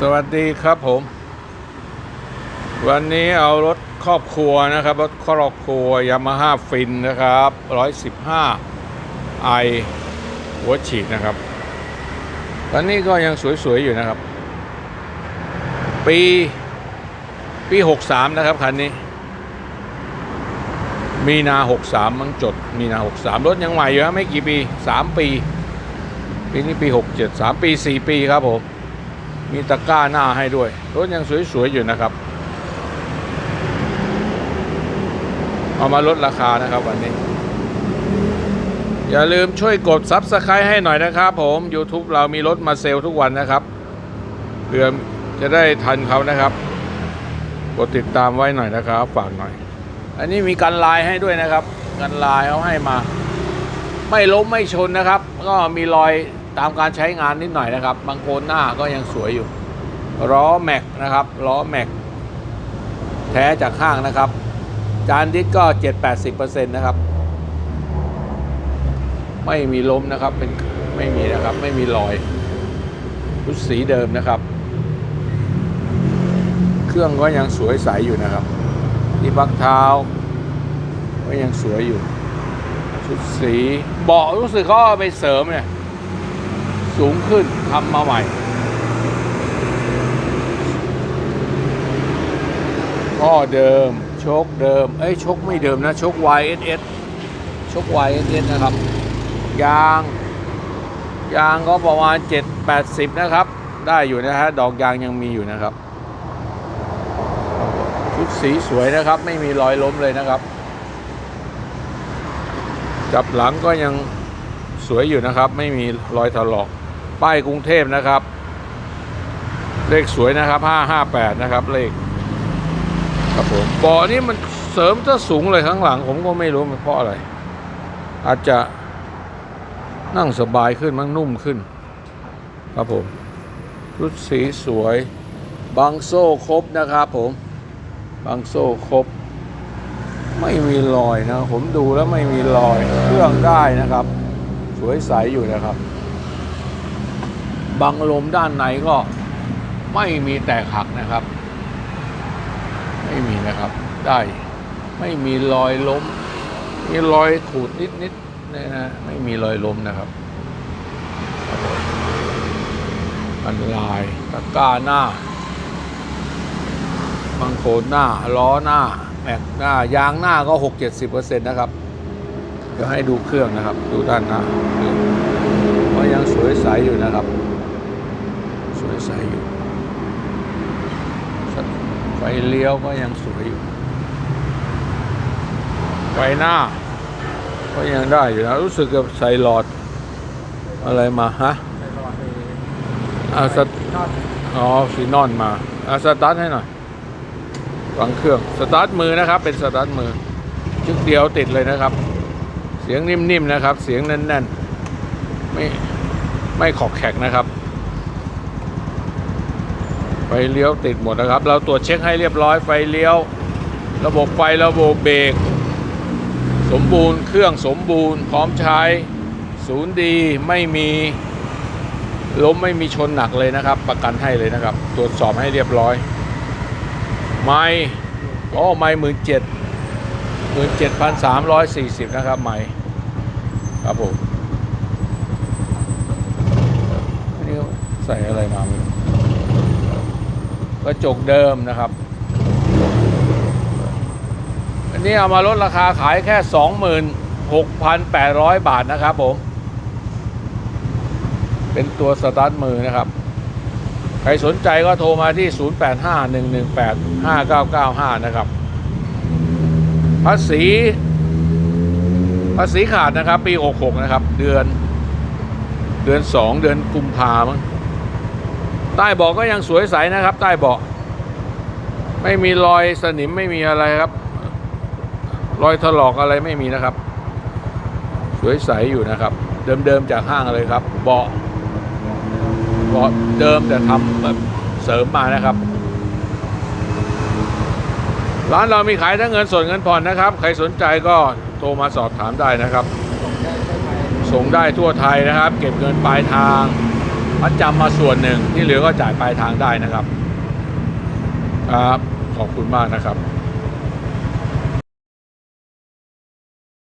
สวัสดีครับผม วันนี้เอารถครอบครัวนะครับ รถครอบครัวยามาฮ่าฟินนะครับ115ไอหัวฉีดนะครับตอนนี้ก็ยังสวยๆอยู่นะครับ ปีปี 63 นะครับคันนี้ มีนา 63 มั้งจด มีนา 63 รถยังใหม่อยู่นะไม่กี่ปี 3 ปี ปีนี้ปี 67 3 ปี 4 ปีครับผม มีตะกร้าหน้าให้ด้วย รถยังสวยๆอยู่นะครับ เอามาลดราคานะครับวันนี้ อย่าลืมช่วยกด Subscribe ให้หน่อยนะครับผม YouTube เรามีรถมาเซลล์ทุกวันนะครับเพื่อจะได้ทันเขานะครับ กดติดตามไว้หน่อยนะครับ ฝากหน่อย อันนี้มีกันลายให้ด้วยนะครับ กันลายเขาให้มา ไม่ล้มไม่ชนนะครับ ก็มีรอย ตามการใช้งานนิดหน่อยนะครับ บางโคนหน้าก็ยังสวยอยู่ล้อแม็กนะครับล้อแม็กแท้จากข้างนะครับ จานดิสก็ 7-80%นะครับ ไม่มีล้มนะครับเป็นไม่มีนะครับ ไม่มีรอยรุดสีเดิมนะครับ เครื่องก็ยังสวยใสอยู่นะครับที่พักเท้า ก็ยังสวยอยู่ชุดสีเบาะรู้สึกเขาเอาไปเสริมเนี่ย สูงขึ้นทำมาใหม่ ข้อเดิมชคเดิม เอ้ยชคไม่เดิมนะชค YSS ชค YSS นะครับ ยาง ยางก็ประมาณ 7-80 นะครับ ได้อยู่นะฮะ ดอกยางยังมีอยู่นะครับ ชุดสีสวยนะครับ ไม่มีรอยล้มเลยนะครับ จับหลังก็ยังสวยอยู่นะครับ ไม่มีรอยถลอก ป้ายกรุงเทพนะครับ เลขสวยนะครับ 558 นะครับเลขครับผมบาะนี้มันเสริมจะสูงเลยข้างหลัง ผมก็ไม่รู้มันเพราะอะไร อาจจะนั่งสบายขึ้นมั้งนุ่มขึ้น ครับผมรุดสีสวยบางโซ่ครบนะครับผมบางโซ่ครบ ไม่มีรอยนะ ผมดูแล้วไม่มีรอย เครื่องได้นะครับ สวยใสอยู่นะครับ บังลมด้านในก็ไม่มีแตกหักนะครับ ไม่มีนะครับ ได้ไม่มีรอยล้ม มีรอยขูดนิดๆนนะฮะไม่มีรอยล้มนะครับครับผมอันลายตะก้าหน้าบังโคนหน้า ล้อหน้า แม็กหน้ายางหน้าก็6-70%นต์นะครับ เดี๋ยวให้ดูเครื่องนะครับ ดูด้านหน้าเครื่องก็ยังสวยใสอยู่นะครับ ใสอยู่ ไฟเลี้ยวก็ยังสวยอยู่ ไฟหน้า ก็ยังได้อยู่นะรู้สึกกับใส่หลอด อะไรมาฮะอ่าสตอ๋อสีนอนมาอ่าสตาร์ทให้หน่อยฟังเครื่องสตาร์ทมือนะครับ เป็นสตาร์ทมือชึกเดียวติดเลยนะครับ เสียงนิ่มๆนะครับ เสียงแน่นๆ ไม่ไม่ขอกแขกนะครับไฟ เลี้ยวติดหมดนะครับ เราตรวจเช็คให้เรียบร้อยไฟเลี้ยว ระบบไฟระบบเบรกสมบูรณ์เครื่องสมบูรณ์ พร้อมใช้ศูนย์ดีไม่มีล้มไม่มีชนหนักเลยนะครับ ประกันให้เลยนะครับ ตรวจสอบให้เรียบร้อย ไม่อ๋อไม่หมื่นเจ็ดหมื่นเจ็ดพันสามร้อยสี่สิบนะครับไม่ครับผมนนี้ใส่อะไรมาไม่รู้ กระจกเดิมนะครับ อันนี้เอามาลดราคาขายแค่สองหมื่นหกพันแปดร้อยบาทนะครับผม เป็นตัวสตาร์ทมือนะครับ ใครสนใจก็โทรมาที่ 0851185995 นะครับ ภาษีภาษีขาดนะครับ ปี 66 นะครับ เดือน เดือน 2 เดือนกุมภาพันธ์ ใต้เบาะก็ยังสวยใสนะครับ ใต้เบาะไม่มีรอยสนิมไม่มีอะไรครับ รอยถลอกอะไรไม่มีนะครับ สวยใสอยู่นะครับ เดิมๆจากห้างเลยครับ เบาะเบาะเดิมแต่ทำแบบเสริมมานะครับร้านเรามีขายทั้งเงินสดเงินผ่อนนะครับ ใครสนใจก็โทรมาสอบถามได้นะครับ ส่งได้ทั่วไทยนะครับ เก็บเงินปลายทาง มัดจำมาส่วนหนึ่งที่เหลือก็จ่ายปลายทางได้นะครับ ครับ ขอบคุณมากนะครับ